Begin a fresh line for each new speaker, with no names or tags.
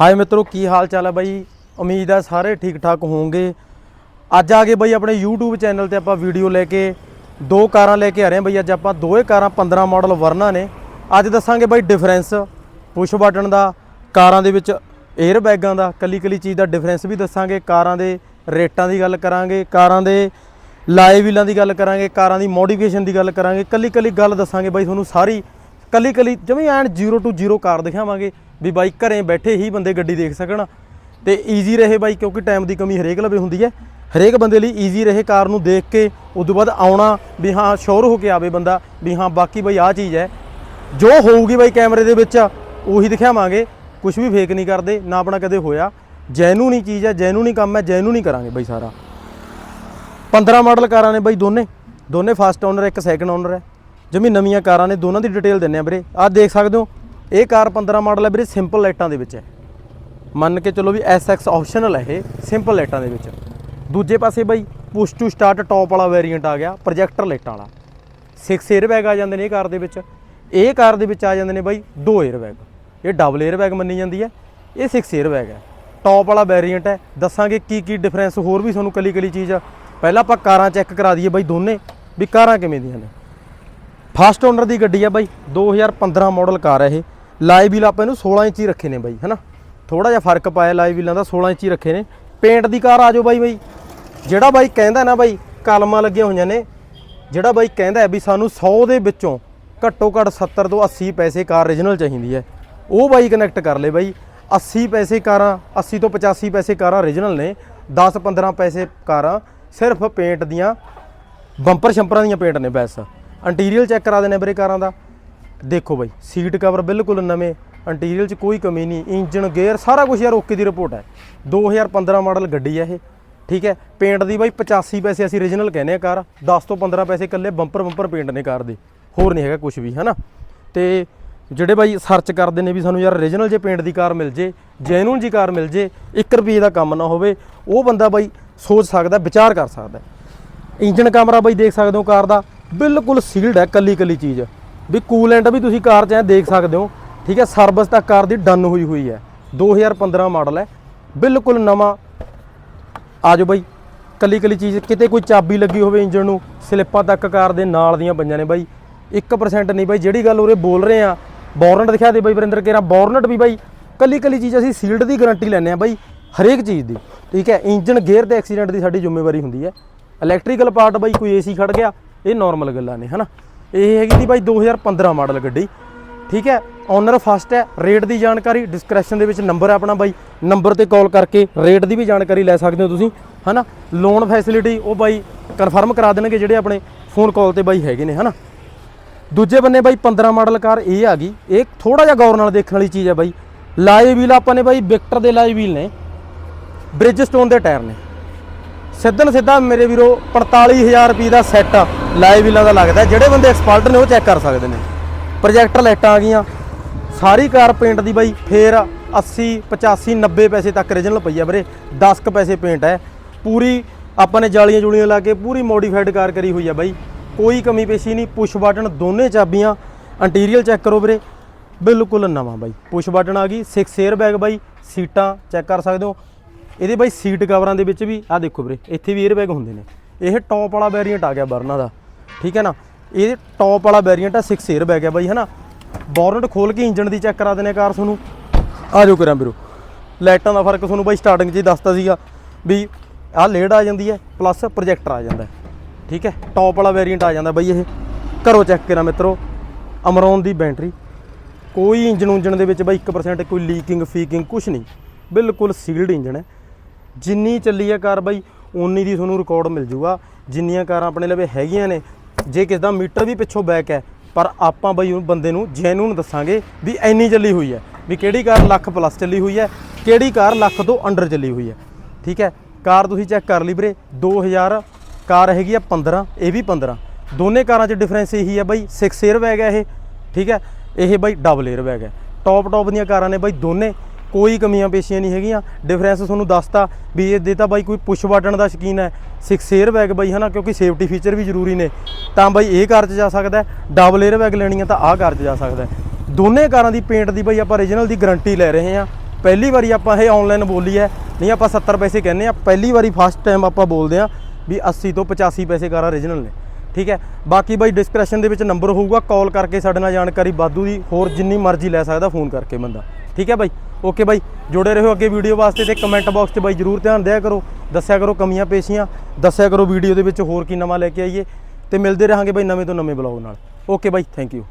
ਹਾਏ ਮਿੱਤਰੋ, ਕੀ ਹਾਲ ਚਾਲ ਹੈ ਬਾਈ? ਉਮੀਦ ਹੈ ਸਾਰੇ ਠੀਕ ਠਾਕ ਹੋਵੋਗੇ। ਅੱਜ ਆ ਗਏ ਬਾਈ ਆਪਣੇ YouTube ਚੈਨਲ ਤੇ ਆਪਾਂ ਵੀਡੀਓ ਲੈ ਕੇ, ਦੋ ਕਾਰਾਂ ਲੈ ਕੇ ਆ ਰਹੇ ਹਾਂ ਬਾਈ। ਅੱਜ ਆਪਾਂ ਦੋਏ ਕਾਰਾਂ 15 ਮਾਡਲ ਵਰਨਾ ਨੇ। ਅੱਜ ਦੱਸਾਂਗੇ ਬਾਈ ਡਿਫਰੈਂਸ ਪੁਸ਼ ਬਟਨ ਦਾ, ਕਾਰਾਂ ਦੇ ਵਿੱਚ 에ਅਰ ਬੈਗਾਂ ਦਾ ਕੱਲੀ ਕੱਲੀ ਚੀਜ਼ ਦਾ ਡਿਫਰੈਂਸ ਵੀ ਦੱਸਾਂਗੇ। ਕਾਰਾਂ ਦੇ ਰੇਟਾਂ ਦੀ ਗੱਲ ਕਰਾਂਗੇ, ਕਾਰਾਂ ਦੇ ਲਾਏ ਵੀਲਾਂ ਦੀ ਗੱਲ ਕਰਾਂਗੇ, ਕਾਰਾਂ ਦੀ ਮੋਡੀਫਿਕੇਸ਼ਨ ਦੀ ਗੱਲ ਕਰਾਂਗੇ। ਕੱਲੀ ਕੱਲੀ ਗੱਲ ਦੱਸਾਂਗੇ ਬਾਈ ਤੁਹਾਨੂੰ ਸਾਰੀ। ਕੱਲੀ ਕੱਲੀ ਜਿਵੇਂ ਐਂਡ 0 ਟੂ 0 ਕਾਰ ਦਿਖਾਵਾਂਗੇ। ਵੀ ਬਾਈ ਘਰੇ ਬੈਠੇ ਹੀ ਬੰਦੇ ਗੱਡੀ ਦੇਖ ਸਕਣ ਤੇ ਈਜ਼ੀ ਰਹੇ ਬਾਈ ਕਿਉਂਕਿ ਟਾਈਮ ਦੀ ਕਮੀ ਹਰੇਕ ਲਵੇ ਹੁੰਦੀ ਹੈ। ਹਰੇਕ ਬੰਦੇ ਲਈ ਈਜ਼ੀ ਰਹੇ ਕਾਰ ਨੂੰ ਦੇਖ ਕੇ, ਉਸ ਤੋਂ ਬਾਅਦ ਆਉਣਾ ਵੀ ਹਾਂ ਸ਼ੋਰ ਹੋ ਕੇ ਆਵੇ ਬੰਦਾ ਵੀ ਹਾਂ ਬਾਕੀ ਬਾਈ ਆਹ ਚੀਜ਼ ਹੈ। ਜੋ ਹੋਊਗੀ ਬਾਈ ਕੈਮਰੇ ਦੇ ਵਿੱਚ ਉਹੀ ਦਿਖਾਵਾਂਗੇ ਕੁਝ ਵੀ ਫੇਕ ਨਹੀਂ ਕਰਦੇ, ਨਾ ਆਪਣਾ ਕਦੇ ਹੋਇਆ। ਜੈਨੂਨ ਹੀ ਚੀਜ਼ ਹੈ ਜੈਨੂਨੀ ਕੰਮ ਹੈ ਜੈਨੂਨ ਹੀ ਕਰਾਂਗੇ ਬਾਈ ਸਾਰਾ। 15 ਮਾਡਲ ਕਾਰਾਂ ਨੇ ਬਾਈ ਦੋਨੇ। ਦੋਨੇ ਫਸਟ ਓਨਰ ਇੱਕ ਸੈਕੰਡ ਓਨਰ ਹੈ। ਜਮੀ ਨਵੀਆਂ ਕਾਰਾਂ ਨੇ, ਦੋਨਾਂ ਦੀ ਡਿਟੇਲ ਦਿੰਨੇ ਆ ਵੀਰੇ। ਆਹ ਦੇਖ ਸਕਦੇ ਹੋ ਇਹ ਕਾਰ 15 ਮਾਡਲ ਹੈ ਵੀਰੇ ਸਿੰਪਲ ਲਾਈਟਾਂ ਦੇ ਵਿੱਚ ਹੈ। ਮੰਨ ਕੇ ਚਲੋ ਵੀ SX ਆਪਸ਼ਨਲ ਹੈ ਇਹ ਸਿੰਪਲ ਲਾਈਟਾਂ ਦੇ ਵਿੱਚ। ਦੂਜੇ ਪਾਸੇ ਬਾਈ ਪੁਸ਼ ਟੂ ਸਟਾਰਟ ਟੌਪ ਵਾਲਾ ਵੇਰੀਐਂਟ ਆ ਗਿਆ ਪ੍ਰੋਜੈਕਟਰ ਲਾਈਟਾਂ ਵਾਲਾ। 6 에ਅਰ ਬੈਗ ਆ ਜਾਂਦੇ ਨੇ ਇਹ ਕਾਰ ਦੇ ਵਿੱਚ। ਇਹ ਕਾਰ ਦੇ ਵਿੱਚ ਆ ਜਾਂਦੇ ਨੇ ਬਾਈ 2 에ਅਰ ਬੈਗ ਇਹ ਡਬਲ 에ਅਰ ਬੈਗ ਮੰਨੀ ਜਾਂਦੀ ਹੈ। ਇਹ 6 에ਅਰ ਬੈਗ ਹੈ। ਟੌਪ ਵਾਲਾ ਵੇਰੀਐਂਟ ਹੈ। ਦੱਸਾਂਗੇ ਕੀ ਕੀ ਡਿਫਰੈਂਸ ਹੋਰ ਵੀ ਤੁਹਾਨੂੰ ਕਲੀ ਕਲੀ ਚੀਜ਼ ਆ। ਪਹਿਲਾਂ ਆਪਾਂ ਕਾਰਾਂ ਚੈੱਕ ਕਰਾ ਦਈਏ ਬਾਈ ਦੋਨੇ, ਵੀ ਕਾਰਾਂ ਕਿਵੇਂ ਦੀਆਂ ਨੇ। ਫਸਟ ਓਨਰ ਦੀ ਗੱਡੀ ਆ ਬਾਈ 2015 ਮਾਡਲ ਕਾਰ ਹੈ ਇਹ। ਲਾਈ ਵੀਲ ਆਪਾਂ ਇਹਨੂੰ 16 ਇੰਚੀ ਰੱਖੇ ਨੇ ਬਾਈ, ਹਨਾ? ਥੋੜਾ ਜਿਹਾ ਫ਼ਰਕ ਪਾਇਆ ਲਾਈ ਵੀਲਾਂ ਦਾ 16 ਇੰਚੀ ਰੱਖੇ ਨੇ। ਪੇਂਟ ਦੀ ਕਾਰ ਆ ਜਾਓ ਬਾਈ ਬਾਈ। ਜਿਹੜਾ ਬਾਈ ਕਹਿੰਦਾ ਨਾ ਬਾਈ, ਕਲਮਾਂ ਲੱਗੀਆਂ ਹੋਈਆਂ ਨੇ। ਜਿਹੜਾ ਬਾਈ ਕਹਿੰਦਾ ਵੀ ਸਾਨੂੰ 100 ਦੇ ਵਿੱਚੋਂ ਘੱਟੋ ਘੱਟ 70 ਤੋਂ 80 ਪੈਸੇ ਕਾਰ origignal ਚਾਹੀਦੀ ਹੈ। ਉਹ ਬਾਈ ਕਨੈਕਟ ਕਰ ਲੈ ਬਾਈ। 80 ਪੈਸੇ ਕਾਰਾਂ 80 ਤੋਂ 85 ਪੈਸੇ ਕਾਰਾਂ origignal ਨੇ। 10 15 ਪੈਸੇ ਕਾਰਾਂ ਸਿਰਫ ਪੇਂਟ ਦੀਆਂ, ਬੰਪਰ ਸ਼ੰਪਰਾਂ ਦੀਆਂ ਪੇਂਟ ਨੇ ਬੈਸ। ਇੰਟੀਰੀਅਰ ਚੈੱਕ ਕਰਾ ਦੇਣੇ ਵੀਰੇ ਕਾਰਾਂ ਦਾ। ਦੇਖੋ ਬਾਈ ਸੀਟ ਕਵਰ ਬਿਲਕੁਲ ਨਵੇਂ ਇੰਟੀਰੀਅਰ 'ਚ ਕੋਈ ਕਮੀ ਨਹੀਂ ਇੰਜਨ ਗੇਅਰ ਸਾਰਾ ਕੁਝ ਯਾਰ ਓਕੇ ਦੀ ਰਿਪੋਰਟ ਹੈ। 2015 ਮਾਡਲ ਗੱਡੀ ਹੈ ਇਹ, ਠੀਕ ਹੈ? ਪੇਂਟ ਦੀ ਬਾਈ 85 ਪੈਸੇ ਅਸੀਂ origignal ਕਹਿੰਦੇ ਆ ਕਾਰ 10 ਤੋਂ 15 ਪੈਸੇ ਇਕੱਲੇ ਬੰਪਰ ਬੰਪਰ ਪੇਂਟ ਨੇ ਕਾਰ ਦੇ, ਹੋਰ ਨਹੀਂ ਹੈਗਾ ਕੁਝ ਵੀ, ਹਨਾ? ਤੇ ਜਿਹੜੇ ਬਾਈ ਸਰਚ ਕਰਦੇ ਨੇ ਵੀ ਸਾਨੂੰ ਯਾਰ origignal ਜੇ ਪੇਂਟ ਦੀ ਕਾਰ ਮਿਲ ਜੇ ਜੈਨੂਨ ਜੀ ਕਾਰ ਮਿਲ ਜੇ 1 ਰੁਪਏ ਦਾ ਕੰਮ ਨਾ ਹੋਵੇ, ਉਹ ਬੰਦਾ ਬਾਈ ਸੋਚ ਸਕਦਾ, ਵਿਚਾਰ ਕਰ ਸਕਦਾ ਇੰਜਨ ਕਮਰਾ ਬਾਈ ਦੇਖ ਸਕਦੇ ਹੋ ਕਾਰ ਦਾ, ਬਿਲਕੁਲ ਸੀਲਡ ਹੈ ਕੱਲੀ ਕੱਲੀ ਚੀਜ਼। ਵੀ ਕੂਲੈਂਟ ਵੀ ਤੁਸੀਂ ਕਾਰ 'ਚ ਐ ਦੇਖ ਸਕਦੇ ਹੋ। ਠੀਕ ਹੈ ਸਰਵਿਸ ਤਾਂ ਕਾਰ ਦੀ ਡਨ ਹੋਈ ਹੋਈ ਹੈ। 2015 ਮਾਡਲ ਹੈ। ਬਿਲਕੁਲ ਨਵਾਂ। ਆ ਜਾਓ ਬਾਈ। ਕੱਲੀ ਕੱਲੀ ਚੀਜ਼, ਕਿਤੇ ਕੋਈ ਚਾਬੀ ਲੱਗੀ ਹੋਵੇ ਇੰਜਨ ਨੂੰ, ਸਲਿੱਪਾਂ ਤੱਕ ਕਾਰ ਦੇ ਨਾਲ ਦੀਆਂ ਪਈਆਂ ਨੇ ਬਾਈ। 1% ਨਹੀਂ ਬਾਈ। ਜਿਹੜੀ ਗੱਲ ਉਰੇ ਬੋਲ ਰਹੇ ਆ, ਬੋਰਨਟ ਦਿਖਾ ਦੇ ਬਾਈ ਵਰਿੰਦਰ ਕੇਰਾ। ਬੋਰਨਟ ਵੀ ਬਾਈ ਕੱਲੀ ਕੱਲੀ ਚੀਜ਼ ਅਸੀਂ ਸੀਲਡ ਦੀ ਗਾਰੰਟੀ ਲੈਂਦੇ ਆ ਬਾਈ, ਹਰੇਕ ਚੀਜ਼ ਦੀ। ਠੀਕ ਹੈ ਇੰਜਨ ਗੇਅਰ ਤੇ ਐਕਸੀਡੈਂਟ ਦੀ ਸਾਡੀ ਜ਼ਿੰਮੇਵਾਰੀ ਹੁੰਦੀ ਹੈ। ਇਲੈਕਟ੍ਰੀਕਲ ਪਾਰਟ ਬਾਈ, ਕੋਈ ਏਸੀ ਖੜ ਗਿਆ, ਇਹ ਨਾਰਮਲ ਗੱਲਾਂ ਨੇ, ਹਨਾ? ਇਹ ਹੈਗੀ ਦੀ ਬਾਈ 2015 ਮਾਡਲ ਗੱਡੀ। ਠੀਕ ਹੈ? ਓਨਰ ਫਸਟ ਹੈ ਰੇਟ ਦੀ ਜਾਣਕਾਰੀ ਡਿਸਕ੍ਰਿਪਸ਼ਨ ਦੇ ਵਿੱਚ ਨੰਬਰ ਹੈ ਆਪਣਾ ਬਾਈ। ਨੰਬਰ ਤੇ ਕਾਲ ਕਰਕੇ ਰੇਟ ਦੀ ਵੀ ਜਾਣਕਾਰੀ ਲੈ ਸਕਦੇ ਹੋ ਤੁਸੀਂ, ਹਨਾ? ਲੋਨ ਫੈਸਿਲਿਟੀ ਉਹ ਬਾਈ ਕਨਫਰਮ ਕਰਾ ਦੇਣਗੇ ਜਿਹੜੇ ਆਪਣੇ ਫੋਨ ਕਾਲ ਤੇ ਬਾਈ ਹੈਗੇ ਨੇ, ਹਨਾ? ਦੂਜੇ ਬੰਨੇ ਬਾਈ 15 ਮਾਡਲ ਕਾਰ ਇਹ ਆ ਗਈ। ਇਹ ਥੋੜਾ ਜਿਹਾ ਗੌਰ ਨਾਲ ਦੇਖਣ ਵਾਲੀ ਚੀਜ਼ ਹੈ ਬਾਈ। ਲਾਈਵ ਵੀਲ ਆਪਾਂ ਨੇ ਬਾਈ ਵਿਕਟਰ ਦੇ ਲਾਏ ਵੀਲ ਨੇ। ਬ੍ਰਿਜਸਟੋਨ ਦੇ ਟਾਇਰ ਨੇ। ਸਿੱਧਨ ਸਿੱਧਾ ਮੇਰੇ ਵੀਰੋ 45000 ਰੁਪਏ ਦਾ ਸੈੱਟ ਲਾਈਵ ਵੀਲਾਂ ਦਾ ਲੱਗਦਾ ਜਿਹੜੇ ਬੰਦੇ ਐਕਸਪਰਟ ਨੇ ਉਹ ਚੈੱਕ ਕਰ ਸਕਦੇ ਨੇ। ਪ੍ਰੋਜੈਕਟਰ ਲਾਈਟਾਂ ਆ ਗਈਆਂ। ਸਾਰੀ ਕਾਰ ਪੇਂਟ ਦੀ ਬਾਈ, ਫੇਰ 80 85 90 ਪੈਸੇ ਤੱਕ origignal ਪਈ ਆ ਵੀਰੇ। 10 ਕ ਪੈਸੇ ਪੇਂਟ ਹੈ ਪੂਰੀ ਆਪਾਂ ਨੇ ਜਾਲੀਆਂ ਜੁਲੀਆਂ ਲਾ ਕੇ ਪੂਰੀ ਮੋਡੀਫਾਈਡ ਕਾਰ ਕਰੀ ਹੋਈ ਆ ਬਾਈ। ਕੋਈ ਕਮੀ ਪੇਸ਼ੀ ਨਹੀਂ। ਪੁਸ਼ ਬਟਨ ਦੋਨੇ ਚਾਬੀਆਂ। ਇੰਟੀਰੀਅਰ ਚੈੱਕ ਕਰੋ ਵੀਰੇ। ਬਿਲਕੁਲ ਨਵਾਂ ਬਾਈ। ਪੁਸ਼ ਬਟਨ ਆ ਗਈ। 6 에ਅਰ ਬੈਗ ਬਾਈ। ਸੀਟਾਂ ਚੈੱਕ ਕਰ ਸਕਦੇ ਹੋ। ਇਹਦੇ ਬਾਈ ਸੀਟ ਕਵਰਾਂ ਦੇ ਵਿੱਚ ਵੀ ਆ ਦੇਖੋ ਵੀਰੇ, ਇੱਥੇ ਵੀ 에ਅਰ ਬੈਗ ਹੁੰਦੇ ਨੇ। ਇਹ ਟੌਪ ਵਾਲਾ ਵੇਰੀਐਂਟ ਆ ਗਿਆ ਬਰਨਾ ਦਾ, ਠੀਕ ਹੈ ਨਾ? ਇਹ ਟੌਪ ਵਾਲਾ ਵੇਰੀਐਂਟ ਆ 6 에ਅਰ ਬੈਗ ਹੈ ਬਾਈ, ਹੈ ਨਾ? ਬੋਰਨਟ ਖੋਲ ਕੇ ਇੰਜਨ ਦੀ ਚੈੱਕ ਕਰਾ ਦਿੰਦੇ ਕਾਰ ਤੁਹਾਨੂੰ। ਆ ਜਾਓ ਕਰਾਂ ਵੀਰੋ। ਲਾਈਟਾਂ ਦਾ ਫ਼ਰਕ ਤੁਹਾਨੂੰ ਬਾਈ ਸਟਾਰਟਿੰਗ 'ਚ ਹੀ ਦੱਸਤਾ ਸੀਗਾ ਵੀ ਆਹ ਲੇਡ ਆ ਜਾਂਦੀ ਹੈ ਪਲੱਸ ਪ੍ਰੋਜੈਕਟਰ ਆ ਜਾਂਦਾ ਠੀਕ ਹੈ? ਟੌਪ ਵਾਲਾ ਵੇਰੀਐਂਟ ਆ ਜਾਂਦਾ ਬਾਈ ਇਹ। ਕਰੋ ਚੈੱਕ ਕਰਾਂ ਮਿੱਤਰੋ ਅਮਰੋਨ ਦੀ ਬੈਟਰੀ ਕੋਈ ਇੰਜਨ ਉਂਜਨ ਦੇ ਵਿੱਚ ਬਾਈ 1% ਕੋਈ ਲੀਕਿੰਗ ਫੀਕਿੰਗ ਕੁਝ ਨਹੀਂ। ਬਿਲਕੁਲ ਸੀਲਡ ਇੰਜਨ ਹੈ। ਜਿੰਨੀ ਚੱਲੀ ਹੈ ਕਾਰ ਬਾਈ ਉਨੀ ਦੀ ਤੁਹਾਨੂੰ ਰਿਕਾਰਡ ਮਿਲ ਜੂਗਾ। ਜਿੰਨੀਆਂ ਕਾਰਾਂ ਆਪਣੇ ਲਵੇ ਹੈਗੀਆਂ ਨੇ, ਜੇ ਕਿਸ ਦਾ ਮੀਟਰ ਵੀ ਪਿੱਛੋਂ ਬੈਕ ਹੈ, ਪਰ ਆਪਾਂ ਬਾਈ ਉਹ ਬੰਦੇ ਨੂੰ ਜੈਨੂਨ ਦੱਸਾਂਗੇ ਵੀ ਇੰਨੀ ਚੱਲੀ ਹੋਈ ਹੈ, ਵੀ ਕਿਹੜੀ ਕਾਰ ਲੱਖ ਪਲੱਸ ਚੱਲੀ ਹੋਈ ਹੈ, ਕਿਹੜੀ ਕਾਰ ਲੱਖ ਤੋਂ ਅੰਡਰ ਚੱਲੀ ਹੋਈ ਹੈ। ਠੀਕ ਹੈ? ਕਾਰ ਤੁਸੀਂ ਚੈੱਕ ਕਰ ਲਈ ਵੀਰੇ 2000 ਕਾਰ ਹੈਗੀ ਆ 15 ਇਹ ਵੀ 15 ਦੋਨੇ ਕਾਰਾਂ 'ਚ ਡਿਫਰੈਂਸ ਇਹੀ ਹੈ ਬਾਈ 6 에ਅਰ ਬੈਗ ਹੈ ਇਹ, ਠੀਕ ਹੈ? ਇਹ ਬਾਈ ਡਬਲ 에ਅਰ ਬੈਗ ਹੈ। ਟੌਪ ਟੌਪ ਦੀਆਂ ਕਾਰਾਂ ਨੇ ਬਾਈ ਦੋਨੇ। ਕੋਈ ਕਮੀਆਂ ਪੇਸ਼ੀਆਂ ਨਹੀਂ ਹੈਗੀਆਂ। ਡਿਫਰੈਂਸ ਤੁਹਾਨੂੰ ਦੱਸਤਾ ਵੀ ਇਹ ਦੇ ਤਾਂ ਬਾਈ ਕੋਈ ਪੁਸ਼ ਬਟਨ ਦਾ ਸ਼ਕੀਨ ਹੈ। ਸਿਕਸ 에ਅਰ ਬੈਗ ਬਾਈ, ਹਨਾ, ਕਿਉਂਕਿ ਸੇਫਟੀ ਫੀਚਰ ਵੀ ਜ਼ਰੂਰੀ ਨੇ। ਤਾਂ ਬਾਈ ਇਹ ਕਾਰ 'ਚ ਜਾ ਸਕਦਾ ਡਬਲ 에ਅਰ ਬੈਗ ਲੈਣੀ ਹੈ ਤਾਂ ਆਹ ਕਾਰ 'ਚ ਜਾ ਸਕਦਾ ਦੋਨੇ ਕਾਰਾਂ ਦੀ ਪੇਂਟ ਦੀ ਬਾਈ ਆਪਾਂ origignal ਦੀ ਗਾਰੰਟੀ ਲੈ ਰਹੇ ਹਾਂ। ਪਹਿਲੀ ਵਾਰੀ ਆਪਾਂ ਇਹ ਆਨਲਾਈਨ ਬੋਲੀ ਹੈ। ਨਹੀਂ, ਆਪਾਂ 70 ਪੈਸੇ ਕਹਿੰਦੇ ਆ ਪਹਿਲੀ ਵਾਰੀ ਫਸਟ ਟਾਈਮ ਆਪਾਂ ਬੋਲਦੇ ਆ ਵੀ 80 ਤੋਂ 85 ਪੈਸੇ ਕਾਰਾਂ origignal ਨੇ। ਠੀਕ ਹੈ? ਬਾਕੀ ਬਾਈ ਡਿਸਕ੍ਰਿਪਸ਼ਨ ਦੇ ਵਿੱਚ ਨੰਬਰ ਹੋਊਗਾ। ਕਾਲ ਕਰਕੇ ਸਾਡੇ ਨਾਲ ਜਾਣਕਾਰੀ ਵਾਧੂ ਦੀ, ਹੋਰ ਜਿੰਨੀ ਮਰਜ਼ੀ ਲੈ ਸਕਦਾ ਫੋਨ ਕਰਕੇ ਬੰਦਾ। ਠੀਕ ਹੈ ਬਾਈ? ਓਕੇ ਬਾਈ, ਜੁੜੇ ਰਹੋ ਅੱਗੇ ਵੀਡੀਓ ਵਾਸਤੇ ਤੇ ਕਮੈਂਟ ਬਾਕਸ 'ਚ ਬਾਈ ਜਰੂਰ ਧਿਆਨ ਦਿਆ ਕਰੋ। ਦੱਸਿਆ ਕਰੋ ਕਮੀਆਂ ਪੇਸ਼ੀਆਂ, ਦੱਸਿਆ ਕਰੋ ਵੀਡੀਓ ਦੇ ਵਿੱਚ ਹੋਰ ਕੀ ਨਵਾਂ ਲੈ ਕੇ ਆਈਏ ਤੇ ਮਿਲਦੇ ਰਹਾਂਗੇ ਬਾਈ ਨਵੇਂ ਤੋਂ ਨਵੇਂ ਬਲੌਗ ਨਾਲ। Okay by thank you